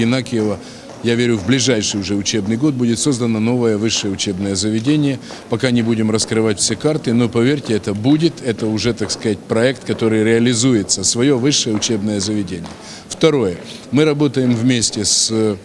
Янакиева, я верю, в ближайший уже учебный год будет создано новое высшее учебное заведение. Пока не будем раскрывать все карты, но поверьте, это будет, это уже, так сказать, проект, который реализуется, свое высшее учебное заведение. Второе. Мы работаем вместе с э,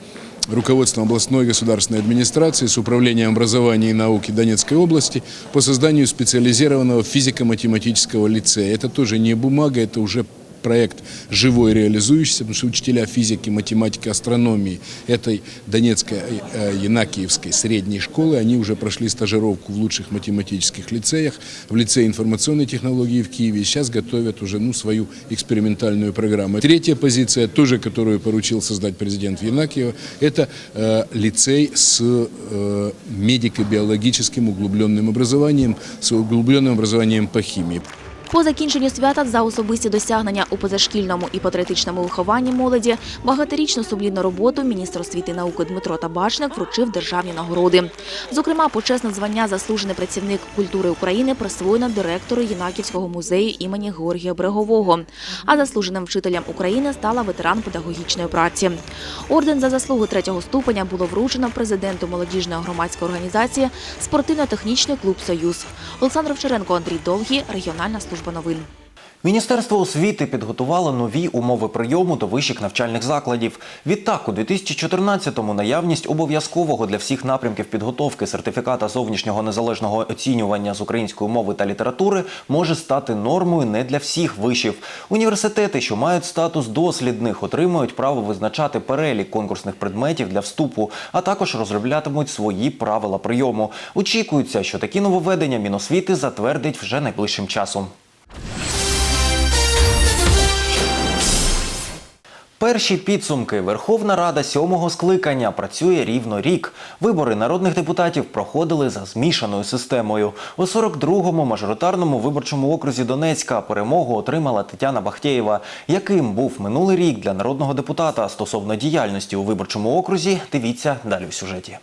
руководством областной государственной администрации, с управлением образования и науки Донецкой области по созданию специализированного физико-математического лицея. Это тоже не бумага, это уже проект живой реализующийся, потому что учителя физики, математики, астрономии этой Донецкой э, Янакиевской средней школы, они уже прошли стажировку в лучших математических лицеях, в лицее информационной технологии в Киеве, сейчас готовят уже ну, свою экспериментальную программу. Третья позиция, тоже которую поручил создать президент Янакиева, это э, лицей с э, медико-биологическим углубленным образованием, с углубленным образованием по химии. По закінченню свята за особисті досягнення у позашкільному і патріотичному вихованні молоді багаторічну сумлінну роботу міністр освіти і науки Дмитро Табачник вручив державні нагороди. Зокрема, почесне звання заслужений працівник культури України присвоєно директору Єнаківського музею імені Георгія Брегового. А заслуженим вчителем України стала ветеран педагогічної праці. Орден за заслугу третього ступеня було вручено президенту молодіжної громадської організації Спортивно-технічний клуб Союз. Олександр Вчеренко, Андрій Довгий, регіональна служба новин. Міністерство освіти підготувало нові умови прийому до вищих навчальних закладів. Відтак, у 2014-му наявність обов'язкового для всіх напрямків підготовки сертифіката зовнішнього незалежного оцінювання з української мови та літератури може стати нормою не для всіх вишів. Університети, що мають статус дослідних, отримують право визначати перелік конкурсних предметів для вступу, а також розроблятимуть свої правила прийому. Очікується, що такі нововведення Міносвіти затвердить вже найближчим часом. Перші підсумки Верховна Рада сьомого скликання працює рівно рік. Вибори народних депутатів проходили за змішаною системою. У 42-му мажоритарному виборчому окрузі Донецька перемогу отримала Тетяна Бахтєєва. Яким був минулий рік для народного депутата стосовно діяльності у виборчому окрузі? Дивіться далі в сюжеті.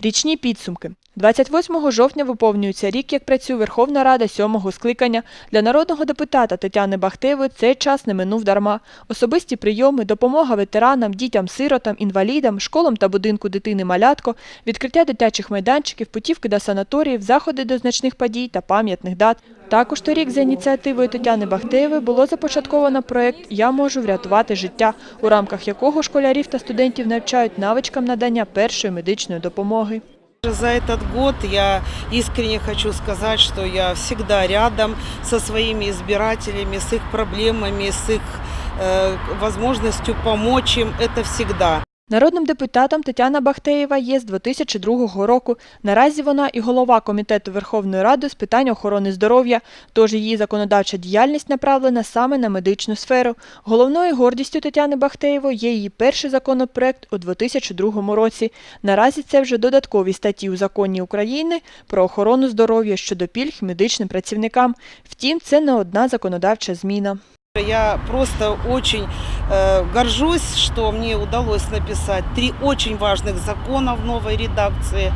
Річні підсумки. 28 жовтня виповнюється рік, як працює Верховна Рада сьомого скликання. Для народного депутата Тетяни Бахтеви цей час не минув дарма. Особисті прийоми, допомога ветеранам, дітям, сиротам, інвалідам, школам та будинку дитини Малятко, відкриття дитячих майданчиків, путівки до санаторіїв, заходи до значних подій та пам'ятних дат. Також торік за ініціативою Тетяни Бахтеєвої було започатковано проєкт Я можу врятувати життя, у рамках якого школярів та студентів навчають навичкам надання першої медичної допомоги. За этот год я искренне хочу сказать, что я всегда рядом со своими избирателями, с их проблемами, с их э, возможностью помочь им. Это всегда. Народним депутатом Тетяна Бахтеєва є з 2002 року. Наразі вона і голова Комітету Верховної Ради з питань охорони здоров'я, тож її законодавча діяльність направлена саме на медичну сферу. Головною гордістю Тетяни Бахтеєвої є її перший законопроект у 2002 році. Наразі це вже додаткові статті у законі України про охорону здоров'я щодо пільг медичним працівникам. Втім, це не одна законодавча зміна. Я просто очень э, горжусь, что мне удалось написать три очень важных закона в новой редакции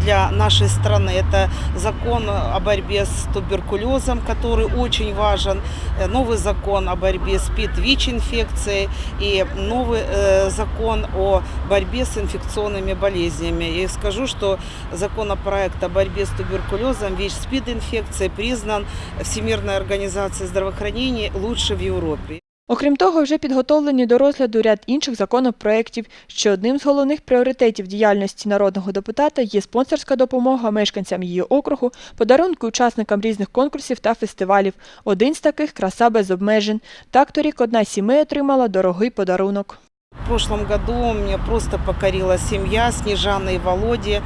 для нашей страны. Это закон о борьбе с туберкулезом, который очень важен, э, новый закон о борьбе с ПИД-ВИЧ-инфекцией и новый э, закон о борьбе с инфекционными болезнями. И скажу, что законопроект о борьбе с туберкулезом, ВИЧ-СПИД-инфекцией признан Всемирной организацией здравоохранения лучше в Європі. Окрім того, вже підготовлені до розгляду ряд інших законопроєктів, що одним з головних пріоритетів діяльності народного депутата є спонсорська допомога мешканцям її округу, подарунки учасникам різних конкурсів та фестивалів. Один з таких краса без обмежень. Так торік одна з сімей отримала дорогий подарунок. В прошлом году меня просто покорила семья Снежаны и Володи,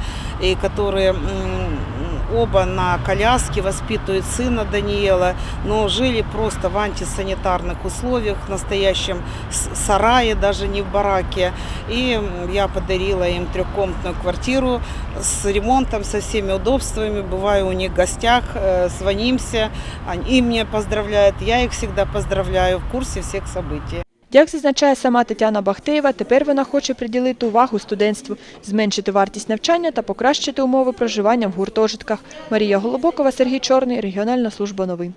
которые оба на коляске воспитывают сына Даниэла, но жили просто в антисанитарных условиях, в настоящем сарае, даже не в бараке. И я подарила им трехкомнатную квартиру с ремонтом, со всеми удобствами. Бываю у них в гостях, э, звонимся, они меня поздравляют, я их всегда поздравляю в курсе всех событий. Як зазначає сама Тетяна Бахтеєва, тепер вона хоче приділити увагу студентству, зменшити вартість навчання та покращити умови проживання в гуртожитках. Марія Голобокова, Сергій Чорний, регіональна служба новин.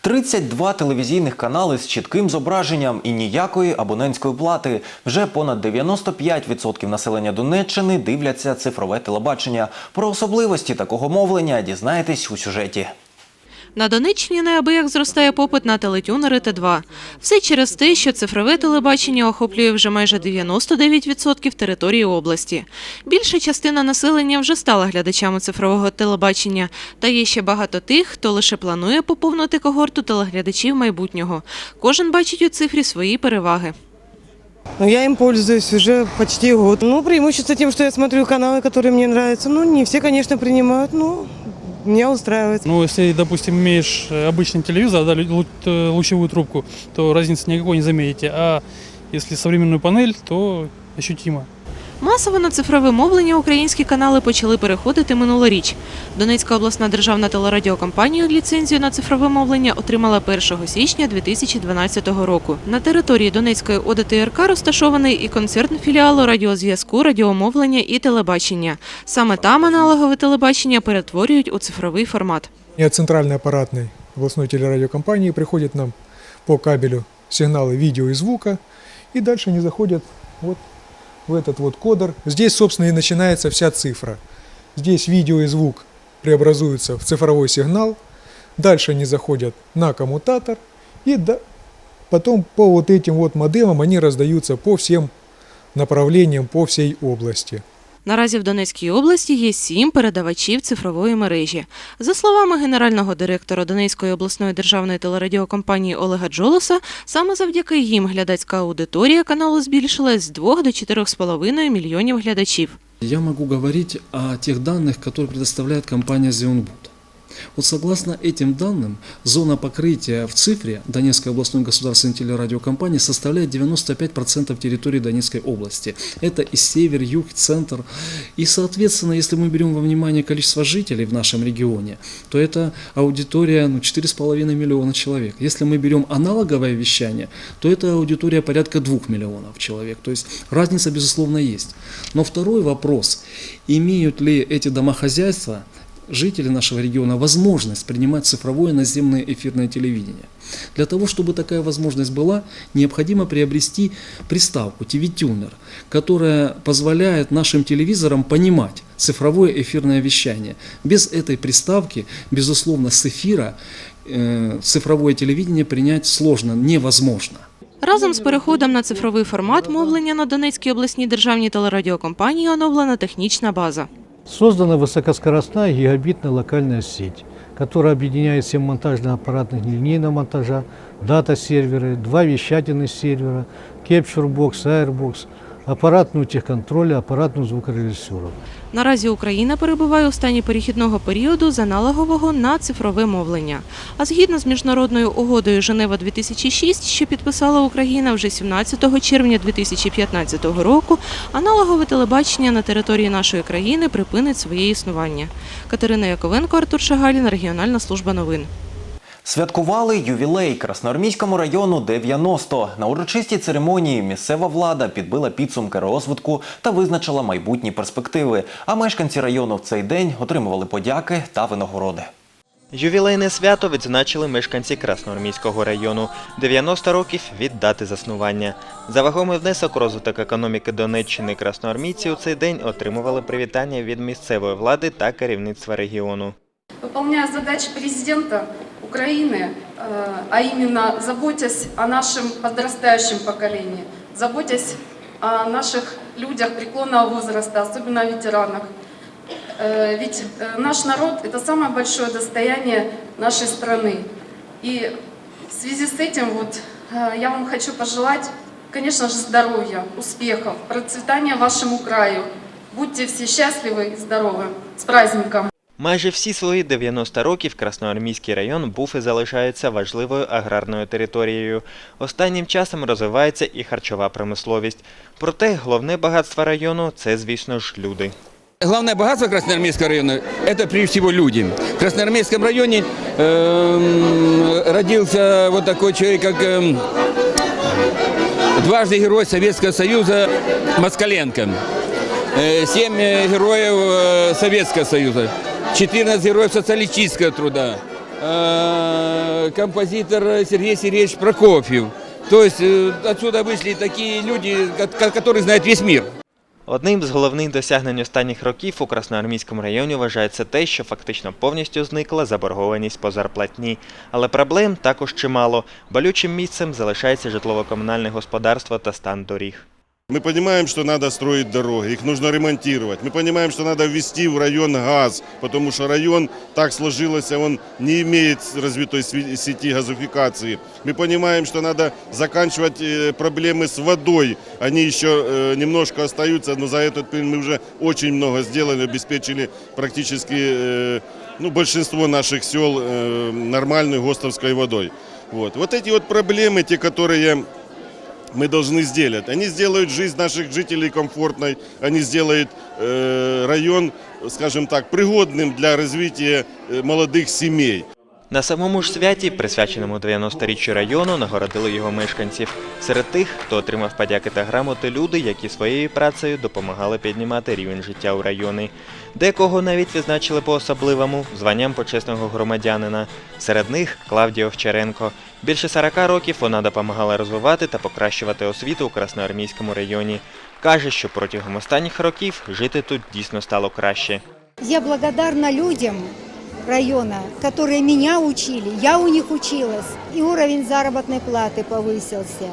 32 телевізійних канали з чітким зображенням і ніякої абонентської плати. Вже понад 95% населення Донеччини дивляться цифрове телебачення. Про особливості такого мовлення дізнаєтесь у сюжеті. На Донеччині неабияк зростає попит на телетюнери Т2. Все через те, що цифрове телебачення охоплює вже майже 99% території області. Більша частина населення вже стала глядачами цифрового телебачення, та є ще багато тих, хто лише планує поповнити когорту телеглядачів майбутнього. Кожен бачить у цифрі свої переваги. Ну, я им пользуюсь уже почти год. Ну, преимущество тем, что я смотрю каналы, которые мне нравятся. Ну, не все, конечно, принимают, но меня устраивает. Ну, если, допустим, имеешь э, обычный телевизор, да, лю- лу- э, лучевую трубку, то разницы никакой не заметите. А если современную панель, то ощутимо. Масово на цифрове мовлення українські канали почали переходити минулоріч. Донецька обласна державна телерадіокомпанія ліцензію на цифрове мовлення отримала 1 січня 2012 року. На території Донецької ОДТРК розташований і концертний філіал радіозв'язку, радіомовлення і телебачення. Саме там аналогове телебачення перетворюють у цифровий формат. И от центральной аппаратной областной телерадиокомпании нам по кабелю сигналы видео и звука, и дальше они заходят вот в этот вот кодер. Здесь, собственно, и начинается вся цифра. Здесь видео и звук преобразуются в цифровой сигнал, дальше они заходят на коммутатор, и да- потом по вот этим вот модемам они раздаются по всем направлениям, по всей области. Наразі в Донецькій області є сім передавачів цифрової мережі. За словами генерального директора Донецької обласної державної телерадіокомпанії Олега Джолоса, саме завдяки їм глядацька аудиторія каналу збільшилась з 2 до 4,5 мільйонів глядачів. Я могу говорити о тих даних, які предоставляє компанія Зеонбуд. Вот согласно этим данным, зона покрытия в цифре Донецкой областной государственной телерадиокомпании составляет 95% территории Донецкой области. Это и север, юг, центр. И, соответственно, если мы берем во внимание количество жителей в нашем регионе, то это аудитория ну, 4,5 миллиона человек. Если мы берем аналоговое вещание, то это аудитория порядка 2 миллионов человек. То есть разница, безусловно, есть. Но второй вопрос, имеют ли эти домохозяйства жители нашего региона возможность принимать цифровое наземное эфирное телевидение. Для того, чтобы такая возможность была, необходимо приобрести приставку TV-Tuner, которая позволяет нашим телевизорам понимать цифровое эфирное вещание. Без этой приставки, безусловно, с эфира э, цифровое телевидение принять сложно, невозможно. Разом з переходом на цифровий формат мовлення на Донецькій обласній державній телерадіокомпанії оновлена технічна база. Создана высокоскоростная гигабитная локальная сеть, которая объединяет 7 монтажно-аппаратных линейного монтажа, дата-серверы, два вещательных сервера, Capture-бокс, Airbox, аппаратную техконтроля, аппаратную звукорежиссеру. Наразі Україна перебуває у стані перехідного періоду з аналогового на цифрове мовлення. А згідно з міжнародною угодою Женева 2006, що підписала Україна вже 17 червня 2015 року, аналогове телебачення на території нашої країни припинить своє існування. Катерина Яковенко, Артур Шагалін, Регіональна служба новин. Святкували ювілей Красноармійському району 90. На урочистій церемонії місцева влада підбила підсумки розвитку та визначила майбутні перспективи. А мешканці району в цей день отримували подяки та винагороди. Ювілейне свято відзначили мешканці Красноармійського району 90 років від дати заснування. За вагомий внесок розвиток економіки Донеччини красноармійці у цей день отримували привітання від місцевої влади та керівництва регіону. выполняя задачи президента Украины, э, а именно заботясь о нашем подрастающем поколении, заботясь о наших людях преклонного возраста, особенно о ветеранах. Э, Ведь э, наш народ – это самое большое достояние нашей страны. И в связи с этим вот я вам хочу пожелать, конечно же, здоровья, успехов, процветания вашему краю. Будьте все счастливы и здоровы. С праздником! Майже всі свої 90 років Красноармійський район був і залишається важливою аграрною територією. Останнім часом розвивається і харчова промисловість. Проте головне багатство району це, звісно ж, люди. Главное богатство Красноармейского района – это прежде всего люди. В Красноармейском районе эм, родился вот такой человек, как эм, дважды герой Советского Союза Москаленко. Э, Семь э, героев э, Советского Союза, 14 героев социалистического труда, э, э, композитор Сергей Сергеевич Прокофьев. То есть э, отсюда вышли такие люди, ко- которые знают весь мир. Одним з головних досягнень останніх років у Красноармійському районі вважається те, що фактично повністю зникла заборгованість по зарплатні. Але проблем також чимало. Болючим місцем залишається житлово-комунальне господарство та стан доріг. Мы понимаем, что надо строить дороги, их нужно ремонтировать. Мы понимаем, что надо ввести в район газ, потому что район так сложился, он не имеет развитой сети газификации. Мы понимаем, что надо заканчивать э, проблемы с водой. Они еще э, немножко остаются, но за этот период мы уже очень много сделали, обеспечили практически э, ну, большинство наших сел нормальной ГОСТовской водой. Вот. вот эти вот проблемы, те, которые мы должны сделать. Они сделают жизнь наших жителей комфортной, они сделают э, район, скажем так, пригодным для развития э, молодых семей. На самому ж святі, присвяченому 90-річчю району, нагородили його мешканців. Серед тих, хто отримав подяки та грамоти, люди, які своєю працею допомагали піднімати рівень життя у районі. Декого навіть відзначили по-особливому званням почесного громадянина. Серед них Клавдія Овчаренко. Більше 40 років вона допомагала розвивати та покращувати освіту у Красноармійському районі. Каже, що протягом останніх років жити тут дійсно стало краще. Я благодарна людям района, которые меня учили, я у них училась, и уровень заработной платы повысился,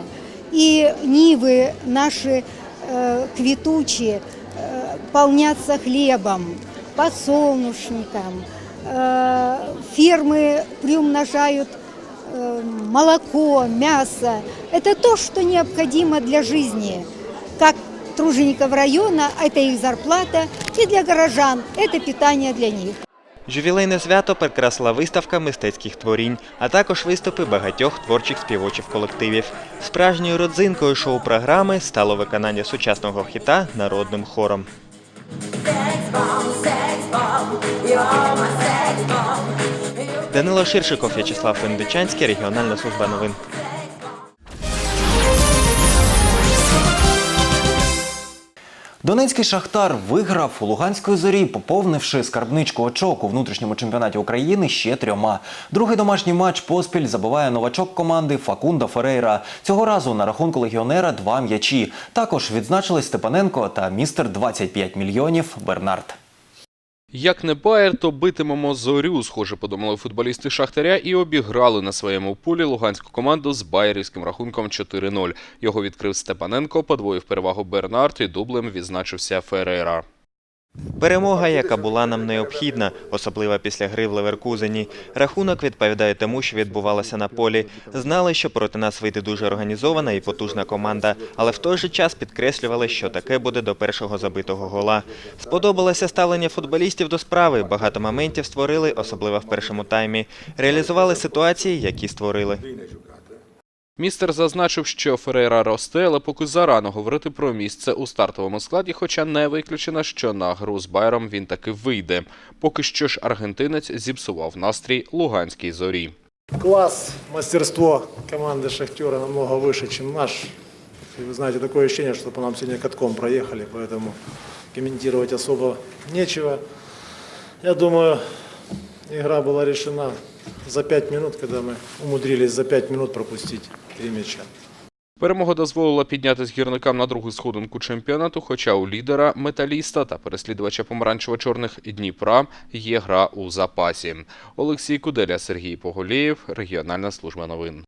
и нивы наши э, квитучие э, полнятся хлебом, подсолнушником, э, фермы приумножают э, молоко, мясо. Это то, что необходимо для жизни, как тружеников района, это их зарплата, и для горожан это питание для них. Ювілейне свято прикрасила виставка мистецьких творінь, а також виступи багатьох творчих співочих колективів. Справжньою родзинкою шоу-програми стало виконання сучасного хіта народним хором. Данило Ширшиков, В'ячеслав Фендичанський, регіональна служба новин. Донецький шахтар виграв у Луганської зорі, поповнивши скарбничку очок у внутрішньому чемпіонаті України ще трьома. Другий домашній матч поспіль забиває новачок команди Факунда Ферейра. Цього разу на рахунку легіонера два м'ячі. Також відзначились Степаненко та містер 25 мільйонів Бернард. Як не Байер, то битимемо зорю, схоже, подумали футболісти Шахтаря і обіграли на своєму полі луганську команду з байерівським рахунком 4-0. Його відкрив Степаненко, подвоїв перевагу Бернард і дублем відзначився Ферейра. Перемога, яка була нам необхідна, особливо після гри в Леверкузені. Рахунок відповідає тому, що відбувалося на полі. Знали, що проти нас вийде дуже організована і потужна команда, але в той же час підкреслювали, що таке буде до першого забитого гола. Сподобалося ставлення футболістів до справи. Багато моментів створили, особливо в першому таймі. Реалізували ситуації, які створили. Містер зазначив, що Ферейра росте, але поки зарано говорити про місце у стартовому складі, хоча не виключено, що на гру з Байером він таки вийде. Поки що ж аргентинець зіпсував настрій луганській зорі. Класс, мастерство команды «Шахтера» намного выше, чем наш. И вы знаете, такое ощущение, что по нам сегодня катком проехали, поэтому комментировать особо нечего. Я думаю, игра была решена за пять минут, когда мы умудрились за пять минут пропустить три мяча. Перемога дозволила піднятися гірникам на другу сходинку чемпіонату, хоча у лідера металіста та переслідувача помаранчево-чорних Дніпра є гра у запасі. Олексій Куделя, Сергій Поголєєв, регіональна служба новин.